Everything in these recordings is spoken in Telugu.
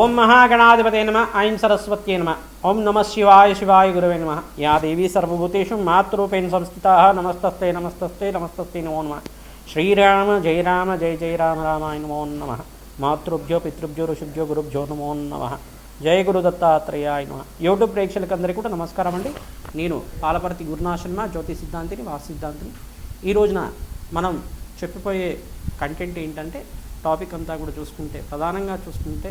ఓం మహాగణాధిపతే నమ ఐం సరస్వత్యే నమ ఓం నమ శివాయ శివాయ గురవే నమ. యా దేవీ సర్వభూతేషు మాతృపేణ సంస్థిత నమస్తస్తే నమస్తస్తే నమస్తస్తే నమో నమ. శ్రీరామ జయ రామ జయ జయ రామ రామాయ నమో నమ. మాతృభ్యో పితృభ్యో ఋషుభ్యో గురుభ్యో నమో నమ. జయ గురు దత్తాత్రేయాయ నమ. యూట్యూబ్ ప్రేక్షకులందరికీ కూడా నమస్కారం అండి. నేను పాలపర్తి గురునాశన్మ జ్యోతి సిద్ధాంతిని వాసు సిద్ధాంతిని. ఈ రోజున మనం చెప్పిపోయే కంటెంట్ ఏంటంటే టాపిక్ అంతా కూడా చూసుకుంటే ప్రధానంగా చూసుకుంటే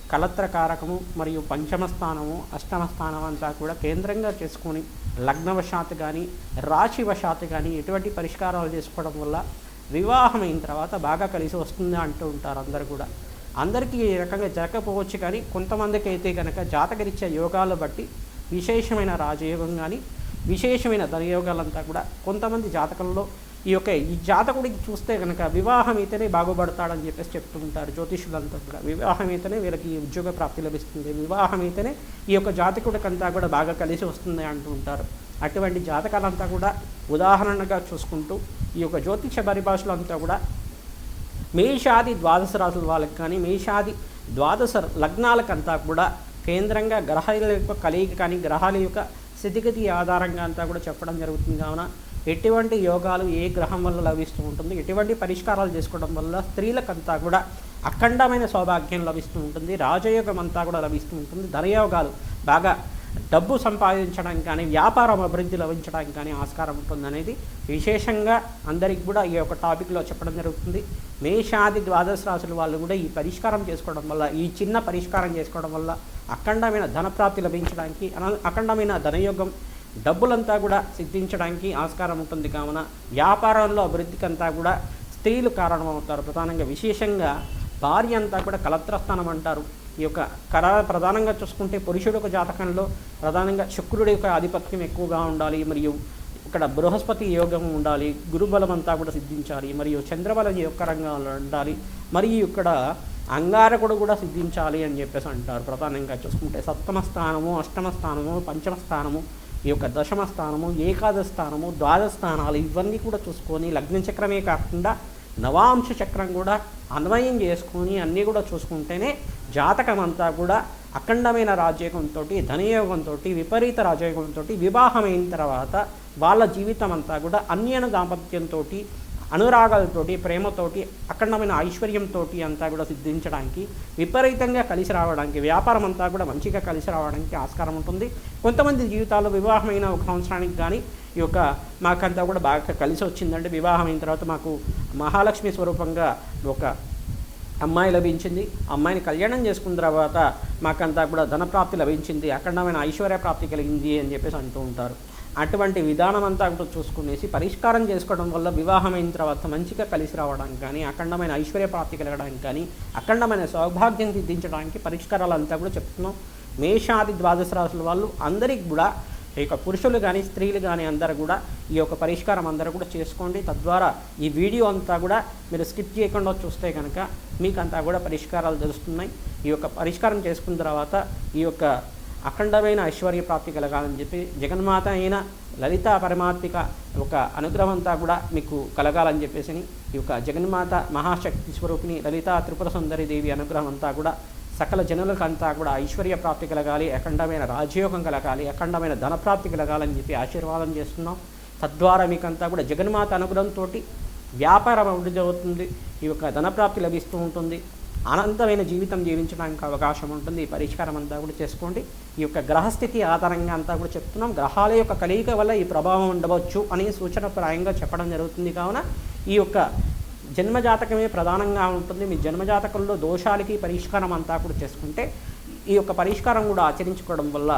కలత్ర కారకము మరియు పంచమ స్థానము అష్టమ స్థానం అంతా కూడా కేంద్రంగా చేసుకొని లగ్నవశాత్తు కానీ రాశివశాత్తు కానీ ఎటువంటి పరిష్కారాలు చేసుకోవడం వల్ల వివాహం అయిన తర్వాత బాగా కలిసి వస్తుంది అంటూ ఉంటారు అందరు కూడా. అందరికీ ఈ రకంగా జరగకపోవచ్చు కానీ కొంతమందికి అయితే కనుక జాతకరీత్యా యోగాలు బట్టి విశేషమైన రాజయోగం కానీ విశేషమైన ధనయోగాలంతా కూడా కొంతమంది జాతకంలో ఈ యొక్క ఈ జాతకుడికి చూస్తే కనుక వివాహం అయితేనే బాగుపడతాడని చెప్పేసి చెప్తూ ఉంటారు జ్యోతిషులంతా కూడా. వివాహం అయితేనే వీళ్ళకి ఈ ఉద్యోగ ప్రాప్తి లభిస్తుంది. వివాహం అయితేనే ఈ యొక్క జాతకుడికంతా కూడా బాగా కలిసి వస్తుంది అంటూ ఉంటారు. అటువంటి జాతకాలంతా కూడా ఉదాహరణగా చూసుకుంటూ ఈ యొక్క జ్యోతిష పరిభాషలో అంతా కూడా మేషాది ద్వాదశ రాసుల వాళ్ళకి కానీ మేషాది ద్వాదశ లగ్నాలకంతా కూడా కేంద్రంగా గ్రహాల యొక్క కలయిక కానీ గ్రహాల యొక్క స్థితిగతి ఆధారంగా అంతా కూడా చెప్పడం జరుగుతుంది. కావున ఎటువంటి యోగాలు ఏ గ్రహం వల్ల లభిస్తూ ఉంటుంది? ఎటువంటి పరిష్కారాలు చేసుకోవడం వల్ల స్త్రీలకంతా కూడా అఖండమైన సౌభాగ్యం లభిస్తూ ఉంటుంది రాజయోగం అంతా కూడా లభిస్తూ ఉంటుంది. ధనయోగాలు బాగా డబ్బు సంపాదించడానికి కానీ వ్యాపారం అభివృద్ధి లభించడానికి కానీ ఆస్కారం ఉంటుంది అనేది విశేషంగా అందరికి కూడా ఈ యొక్క టాపిక్లో చెప్పడం జరుగుతుంది. మేషాది ద్వాదశ రాశుల వాళ్ళు కూడా ఈ పరిష్కారం చేసుకోవడం వల్ల ఈ చిన్న పరిష్కారం చేసుకోవడం వల్ల అఖండమైన ధనప్రాప్తి లభించడానికి అన- అఖండమైన ధనయోగం డబ్బులంతా కూడా సిద్ధించడానికి ఆస్కారం ఉంటుంది కావున వ్యాపారంలో అభివృద్ధికి అంతా కూడా స్త్రీలు కారణమవుతారు. ప్రధానంగా విశేషంగా భార్య అంతా కూడా కలత్రస్థానం అంటారు. ఈ యొక్క కర ప్రధానంగా చూసుకుంటే పురుషుడు ఒక జాతకంలో ప్రధానంగా శుక్రుడి యొక్క ఆధిపత్యం ఎక్కువగా ఉండాలి. మరియు ఇక్కడ బృహస్పతి యోగం ఉండాలి. గురుబలం అంతా కూడా సిద్ధించాలి. మరియు చంద్రబలం రంగంలో ఉండాలి. మరియు ఇక్కడ అంగారకుడు కూడా సిద్ధించాలి అని చెప్పేసి అంటారు. ప్రధానంగా చూసుకుంటే సప్తమ స్థానము అష్టమ స్థానము పంచమ స్థానము ఈ యొక్క దశమ స్థానము ఏకాదశ స్థానము ద్వాదశ స్థానాలు ఇవన్నీ కూడా చూసుకొని లగ్న చక్రమే కాకుండా నవాంశ చక్రం కూడా అన్వయం చేసుకొని అన్నీ కూడా చూసుకుంటేనే జాతకం అంతా కూడా అఖండమైన రాజయోగంతో ధనయోగంతో విపరీత రాజయోగంతో వివాహం అయిన తర్వాత వాళ్ళ జీవితం అంతా కూడా అన్యన దాంపత్యంతో అనురాగాలతోటి ప్రేమతోటి అఖండమైన ఐశ్వర్యంతో అంతా కూడా సిద్ధించడానికి విపరీతంగా కలిసి రావడానికి వ్యాపారం అంతా కూడా మంచిగా కలిసి రావడానికి ఆస్కారం ఉంటుంది. కొంతమంది జీవితాల్లో వివాహమైన ఒక సంవత్సరానికి కానీ ఈ యొక్క మాకంతా కూడా బాగా కలిసి వచ్చిందంటే వివాహం అయిన తర్వాత మాకు మహాలక్ష్మి స్వరూపంగా ఒక అమ్మాయి లభించింది. అమ్మాయిని కళ్యాణం చేసుకున్న తర్వాత మాకంతా కూడా ధనప్రాప్తి లభించింది. అఖండమైన ఐశ్వర్య ప్రాప్తి కలిగింది అని చెప్పేసి అంటూ ఉంటారు. అటువంటి విధానం అంతా కూడా చూసుకునేసి పరిష్కారం చేసుకోవడం వల్ల వివాహం అయిన తర్వాత మంచిగా కలిసి రావడానికి కానీ అఖండమైన ఐశ్వర్య ప్రాప్తి కలగడానికి కానీ అఖండమైన సౌభాగ్యం సిద్ధించడానికి పరిష్కారాలు అంతా కూడా చెప్తున్నాం. మేషాది ద్వాదశ రాసుల వాళ్ళు అందరికి కూడా ఈ యొక్క పురుషులు కానీ స్త్రీలు కానీ అందరూ కూడా ఈ యొక్క పరిష్కారం అందరూ కూడా చేసుకోండి. తద్వారా ఈ వీడియో అంతా కూడా మీరు స్కిప్ చేయకుండా చూస్తే కనుక మీకు అంతా కూడా పరిష్కారాలు తెలుస్తున్నాయి. ఈ యొక్క పరిష్కారం చేసుకున్న తర్వాత ఈ యొక్క అఖండమైన ఐశ్వర్య ప్రాప్తి కలగాలని చెప్పి జగన్మాత అయిన లలిత పరమాత్మిక ఒక అనుగ్రహం అంతా కూడా మీకు కలగాలని చెప్పేసి ఈ యొక్క జగన్మాత మహాశక్తి స్వరూపిణి లలిత త్రిపుర సుందరి దేవి అనుగ్రహం అంతా కూడా సకల జనులకంతా కూడా ఐశ్వర్య ప్రాప్తి కలగాలి అఖండమైన రాజయోగం కలగాలి అఖండమైన ధనప్రాప్తి కలగాలని చెప్పి ఆశీర్వాదం చేస్తున్నాం. తద్వారా మీకంతా కూడా జగన్మాత అనుగ్రహంతో వ్యాపారం అభివృద్ధి అవుతుంది ఈ యొక్క ధనప్రాప్తి లభిస్తూ ఉంటుంది. అనంతమైన జీవితం జీవించడానికి అవకాశం ఉంటుంది. ఈ పరిష్కారం అంతా కూడా చేసుకోండి. ఈ యొక్క గ్రహస్థితి ఆధారంగా అంతా కూడా చెప్తున్నాం. గ్రహాల యొక్క కలయిక వల్ల ఈ ప్రభావం ఉండవచ్చు అని సూచన ప్రాయంగా చెప్పడం జరుగుతుంది. కావున ఈ యొక్క జన్మజాతకమే ప్రధానంగా ఉంటుంది. మీ జన్మజాతకంలో దోషాలకి పరిష్కారం అంతా కూడా చేసుకుంటే ఈ యొక్క పరిష్కారం కూడా ఆచరించుకోవడం వల్ల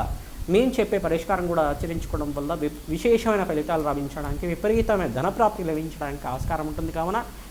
మేము చెప్పే పరిష్కారం కూడా ఆచరించుకోవడం వల్ల విశేషమైన ఫలితాలు లభించడానికి విపరీతమైన ధనప్రాప్తి లభించడానికి ఆస్కారం ఉంటుంది. కావున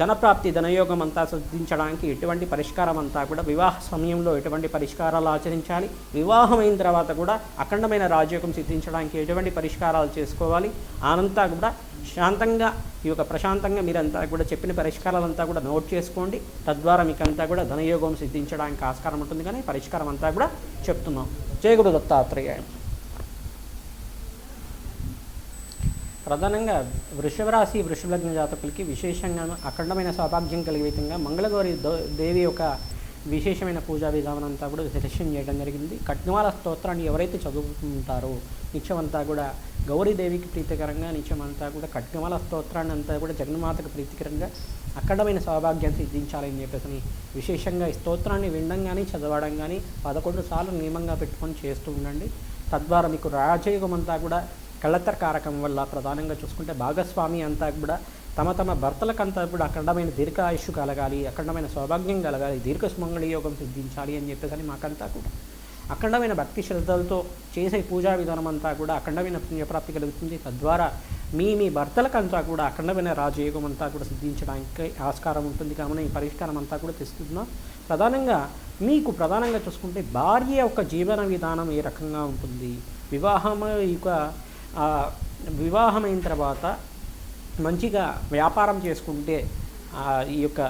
ధనప్రాప్తి ధనయోగం అంతా సిద్ధించడానికి ఎటువంటి పరిష్కారం అంతా కూడా వివాహ సమయంలో ఎటువంటి పరిష్కారాలు ఆచరించాలి వివాహం అయిన తర్వాత కూడా అఖండమైన రాజయోగం సిద్ధించడానికి ఎటువంటి పరిష్కారాలు చేసుకోవాలి ఆనంతా కూడా శాంతంగా ఈ యొక్క ప్రశాంతంగా మీరంతా కూడా చెప్పిన పరిష్కారాలంతా కూడా నోట్ చేసుకోండి. తద్వారా మీకు అంతా కూడా ధనయోగం సిద్ధించడానికి ఆస్కారం ఉంటుంది. కానీ పరిష్కారం అంతా కూడా చెప్తున్నాం. జయ గురు దత్తాత్రేయ. ప్రధానంగా వృషభ రాశి వృషభ లగ్న జాతకులకి విశేషంగా అఖండమైన సౌభాగ్యం కలిగే విధంగా మంగళగౌరి దో- దేవి యొక్క విశేషమైన పూజా విధానం అంతా కూడా సెలెక్షన్ చేయడం జరిగింది. కట్నవాల స్తోత్రాన్ని ఎవరైతే చదువుకుంటారో నిత్యమంతా కూడా గౌరీదేవికి ప్రీతికరంగా నిత్యమంతా కూడా కట్నవాల స్తోత్రాన్ని అంతా కూడా జగన్మాతకు ప్రీతికరంగా అఖండమైన సౌభాగ్యాన్ని సిద్ధించాలని చెప్పేసి విశేషంగా ఈ స్తోత్రాన్ని వినడం కానీ చదవడం కానీ పదకొండు సార్లు నియమంగా పెట్టుకొని చేస్తూ ఉండండి. తద్వారా మీకు రాజయోగం అంతా కూడా కళ్ళత్తర కారకం వల్ల ప్రధానంగా చూసుకుంటే భాగస్వామి అంతా కూడా తమ తమ భర్తలకంతా కూడా అఖండమైన దీర్ఘాయుష్ కలగాలి అఖండమైన సౌభాగ్యం కలగాలి దీర్ఘ సుమంగళి యోగం సిద్ధించాలి అని చెప్పేసి మాకంతా కూడా. అఖండమైన భక్తి శ్రద్ధలతో చేసే పూజా విధానం అంతా కూడా అఖండమైన పుణ్యప్రాప్తి కలుగుతుంది. తద్వారా మీ మీ భర్తలకంతా కూడా అఖండమైన రాజయోగం అంతా కూడా సిద్ధించడానికి ఆస్కారం ఉంటుంది. కావున ఈ పరిష్కారం అంతా కూడా తెస్తున్నాం. ప్రధానంగా మీకు ప్రధానంగా చూసుకుంటే భార్య యొక్క జీవన విధానం ఏ రకంగా ఉంటుంది? వివాహం యొక్క వివాహమైన తర్వాత మంచిగా వ్యాపారం చేసుకుంటే ఈ యొక్క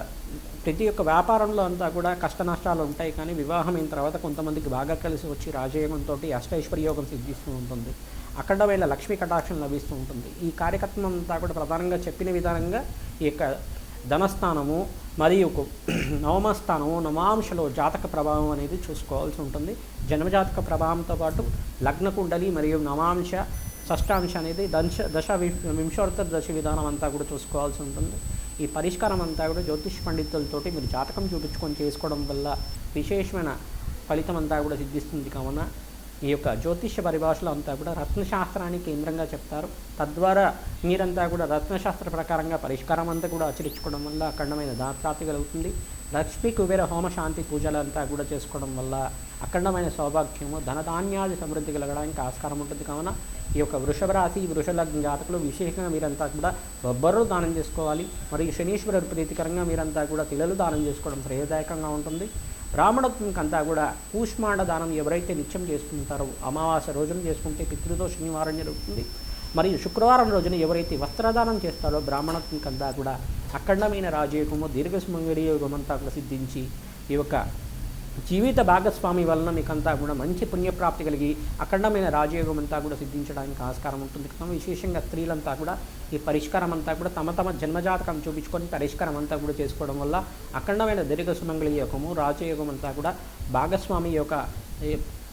ప్రతి ఒక్క వ్యాపారంలో అంతా కూడా కష్ట నష్టాలు ఉంటాయి కానీ వివాహం అయిన తర్వాత కొంతమందికి బాగా కలిసి వచ్చి రాజయోగంతో అష్టైశ్వర్యోగం సిద్ధిస్తూ ఉంటుంది. అక్కడ వేళ లక్ష్మీ కటాక్షం లభిస్తూ ఉంటుంది. ఈ కార్యకర్తం అంతా కూడా ప్రధానంగా చెప్పిన విధానంగా ఈ యొక్క ధనస్థానము మరియు నవమస్థానము నవాంశలో జాతక ప్రభావం అనేది చూసుకోవాల్సి ఉంటుంది. జన్మజాతక ప్రభావంతో పాటు లగ్న కుండలి మరియు నవాంశ షష్టాంశ అనేది దశ దశ వి- వింశోత్తర దశ విధానం అంతా కూడా చూసుకోవాల్సి ఉంటుంది. ఈ పరిష్కారం అంతా కూడా జ్యోతిష్ పండితులతోటి మీరు జాతకం చూపించుకొని చేసుకోవడం వల్ల విశేషమైన ఫలితం అంతా కూడా సిద్ధిస్తుంది కావున ఈ యొక్క జ్యోతిష్య పరిభాషలో అంతా కూడా రత్నశాస్త్రాన్ని కేంద్రంగా చెప్తారు. తద్వారా మీరంతా కూడా రత్నశాస్త్ర ప్రకారంగా పరిష్కారం అంతా కూడా ఆచరించుకోవడం వల్ల అఖండమైన దాత్రాతి కలుగుతుంది. లక్ష్మీ కుబేర హోమ శాంతి పూజలు అంతా కూడా చేసుకోవడం వల్ల అఖండమైన సౌభాగ్యము ధనధాన్యాది సమృద్ధి కలగడానికి ఆస్కారం ఉంటుంది. కావున ఈ యొక్క వృషభ రాశి వృషభ జాతకులు విశేషంగా మీరంతా కూడా బొబ్బర్రు దానం చేసుకోవాలి. మరియు శనీశ్వరుడు ప్రీతికరంగా మీరంతా కూడా తిలలు దానం చేసుకోవడం శ్రేయదాయకంగా ఉంటుంది. బ్రాహ్మణత్వంకి అంతా కూడా కూష్మాండ దానం ఎవరైతే నిత్యం చేసుకుంటారో అమావాస్య రోజున చేసుకుంటే పితృతో శనివారం జరుగుతుంది. మరియు శుక్రవారం రోజున ఎవరైతే వస్త్రదానం చేస్తారో బ్రాహ్మణత్వంకి అంతా కూడా అఖండమైన రాజయోగము దీర్ఘస్మంగళి యోగం అంతా కూడా సిద్ధించి ఈ యొక్క జీవిత భాగస్వామి వలన మీకంతా కూడా మంచి పుణ్యప్రాప్తి కలిగి అఖండమైన రాజయోగం అంతా కూడా సిద్ధించడానికి ఆస్కారం ఉంటుంది. కదా విశేషంగా స్త్రీలంతా కూడా ఈ పరిష్కారం అంతా కూడా తమ తమ జన్మజాతకం చూపించుకొని పరిష్కారం అంతా కూడా చేసుకోవడం వల్ల అఖండమైన దీర్ఘ సుమంగళి యోగము రాజయోగం అంతా కూడా భాగస్వామి యొక్క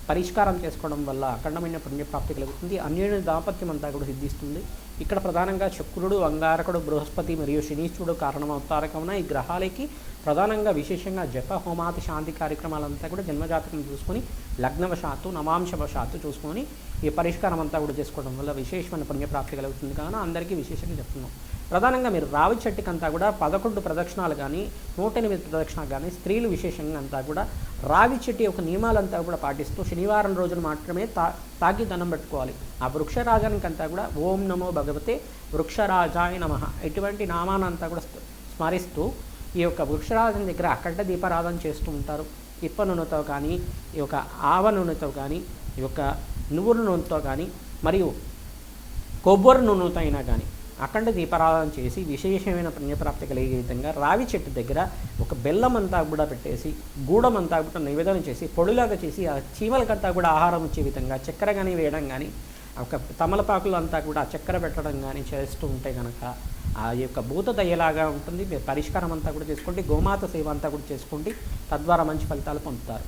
పరిష్కారం చేసుకోవడం వల్ల అఖండమైన పుణ్యప్రాప్తి కలుగుతుంది. అన్యోన్య దాంపత్యం అంతా కూడా సిద్ధిస్తుంది. ఇక్కడ ప్రధానంగా శుక్రుడు అంగారకుడు బృహస్పతి మరియు శనీశ్వరుడు కారణమవుతారు కావున ఈ గ్రహాలకి ప్రధానంగా విశేషంగా జప హోమాతి శాంతి కార్యక్రమాలంతా కూడా జన్మజాతకం చూసుకొని లగ్నవశాత్తు నమాంశవశాత్తు చూసుకొని ఈ పరిష్కారం అంతా కూడా చేసుకోవడం వల్ల విశేషమైన పుణ్యప్రాప్తి కలుగుతుంది. కావున అందరికీ విశేషంగా చెప్తున్నాం. ప్రధానంగా మీరు రావి చెట్టుకంతా కూడా పదకొండు ప్రదక్షిణాలు కానీ నూట ఎనిమిది ప్రదక్షిణాలు కానీ స్త్రీలు విశేషంగా అంతా కూడా రావి చెట్టు యొక్క నియమాలంతా కూడా పాటిస్తూ శనివారం రోజున మాత్రమే తా తాకి దండం పెట్టుకోవాలి. ఆ వృక్షరాజానికి అంతా కూడా ఓం నమో భగవతే వృక్షరాజాయ నమ ఇటువంటి నామానంతా కూడా స్మరిస్తూ ఈ యొక్క వృక్షరాజం దగ్గర అక్కడ దీపారాధన చేస్తూ ఉంటారు. ఇప్ప నూనెతో కానీ ఈ యొక్క ఆవ నూనెతో కానీ ఈ యొక్క నువ్వుల నూనెతో కానీ మరియు కొబ్బరి నూనెతో అయినా కానీ అఖండ దీపారాధన చేసి విశేషమైన పుణ్యప్రాప్తి కలిగే విధంగా రావి చెట్టు దగ్గర ఒక బెల్లం అంతా కూడా పెట్టేసి గూడం అంతా కూడా నివేదన చేసి పొడిలాగా చేసి ఆ చీమలకంతా కూడా ఆహారం ఇచ్చే విధంగా చక్కెర కానీ వేయడం కానీ ఒక తమలపాకులు అంతా కూడా చక్కెర పెట్టడం కానీ చేస్తూ ఉంటే కనుక ఆ యొక్క భూత దయ్యలాగా ఉంటుంది. మీరు పరిష్కారం అంతా కూడా చేసుకోండి. గోమాత సేవ అంతా కూడా చేసుకోండి. తద్వారా మంచి ఫలితాలు పొందుతారు.